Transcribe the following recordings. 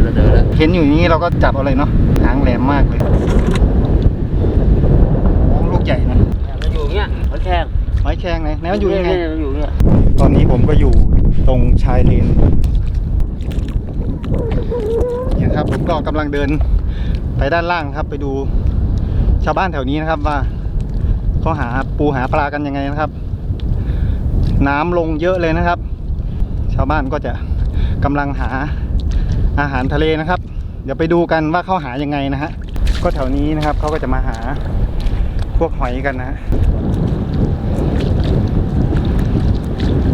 อแล้วเดินแล้วเห็นอยู่อย่างนี้เราก็จับเอาเลยเนาะหางแหลมมากเลยโอ้ลูกใหญ่นะมันอยู่เงี้ยมันแข็งหอยแครงไหนไหนมันอยู่ยังไง มันอยู่เงี้ยตอนนี้ผมก็อยู่ตรงชายเลนเนี่ยครับผมก็กำลังเดินไปด้านล่างครับ ไปดูชาวบ้านแถวนี้นะครับว่าเขาหาปูหาปลากันยังไงนะครับ น้ำลงเยอะเลยนะครับ ชาวบ้านก็จะกำลังหา อาหารทะเลนะครับ เดี๋ยวไปดูกันว่าเขาหายังไงนะฮะก็แถวนี้นะครับเขาก็จะมาหาพวกหอยกันนะฮะ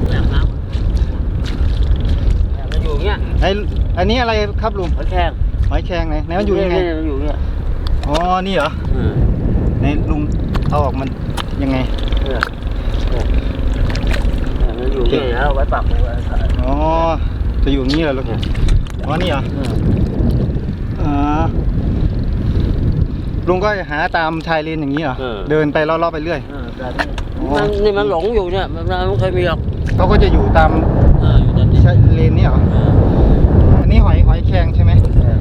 แหลมน้ำแหลมมันอยู่เงี้ยไออันนี้อะไรครับลุงมันแข็งหอยแครงไหนไหนมันอยู่ยังไงมันอยู่เงี้ยอ๋อนี่เหรออืมไหนลุงเอาออกมันยังไงเนี่ยเนี่ยเนี่ยมันอยู่เงี้ยแล้วเอาไว้ปักไว้ขายอ๋อจะอยู่นี่เหรอลุง อ๋อนี่เหรออืมอ๋อลุงก็หาตามชายเลนอย่างนี้เหรอเดินไปรอบๆไปเรื่อยเออแบบนี้มันนี่มันหลงอยู่เนี่ยมันมันไม่เคยมีหรอกเขาก็จะอยู่ตามเอออยู่ตอนนี้ชายเลนนี่เหรอเอออันนี้หอยหอยแครงใช่ไหมเออ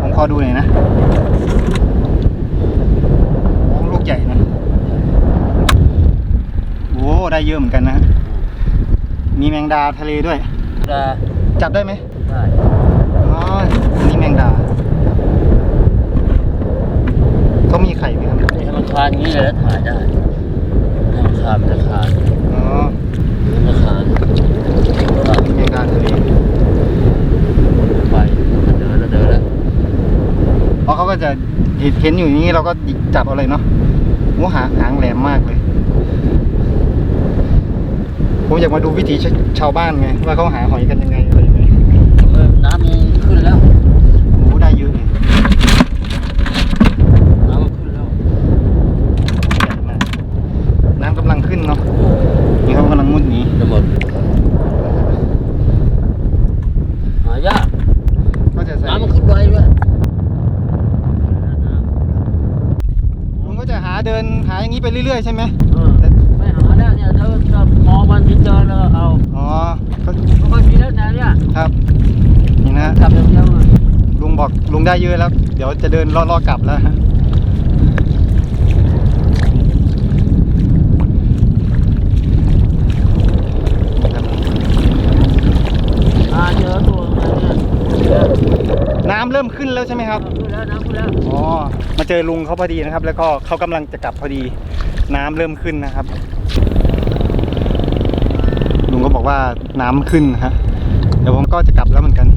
ผมขอดูหน่อยนะโอ้ลูกใหญ่นะโอ้ได้เยอะเหมือนกันนะ มีแมงดาทะเลด้วยแต่จับได้ไหมได้ อ๋ออันนี้แมงดาเขามีไข่ไหมครับนี่ให้มันคลานอย่างนี้เลยแล้วถ่ายได้ให้มันคลานมันจะคลานอ๋อมันจะคลานคลานแมงดาทะเลไปมันเดินแล้วเดินแล้วเพราะเขาก็จะเห็นเห็นอยู่อย่างนี้เราก็จับเอาเลยเนาะโอ้หางหางแหลมมากเลยผมอยากมาดูวิถีชชาวบ้านไงว่าเขาหาหอยกันยังไงอะไรยังไง เออน้ำมันขึ้นแล้ว โอ้ได้เยอะเลย น้ำมันขึ้นแล้ว ใหญ่มากน้ำกำลังขึ้นเนาะนี่เขากำลังมุดหนี จะหมดหายาก ก็จะใส่ น้ำมันขึ้นไวด้วย ลุงก็จะหา เดินหาอย่างนี้ไปเรื่อยๆใช่ไหมเออไม่หาได้เนี่ยเดินจะมองมันที่เจอแล้วเอาอ๋อก็ไม่ค่อยมีแล้วนะเนี่ยครับนี่นะจับอย่างเดียวเลยลุงบอกลุงได้เยอะแล้ว เดี๋ยวจะเดินล่อๆกลับแล้วฮะ อ่าเจอตัวเนี่ยเนี่ย น้ำเริ่มขึ้นแล้วใช่ไหมครับขึ้นแล้วน้ำขึ้นแล้วอ๋อมาเจอลุงเขาพอดีนะครับ แล้วก็เขากำลังจะกลับพอดี น้ำเริ่มขึ้นนะครับ ลุงก็บอกว่าน้ำขึ้นนะฮะเดี๋ยวผมก็จะกลับแล้วเหมือนกัน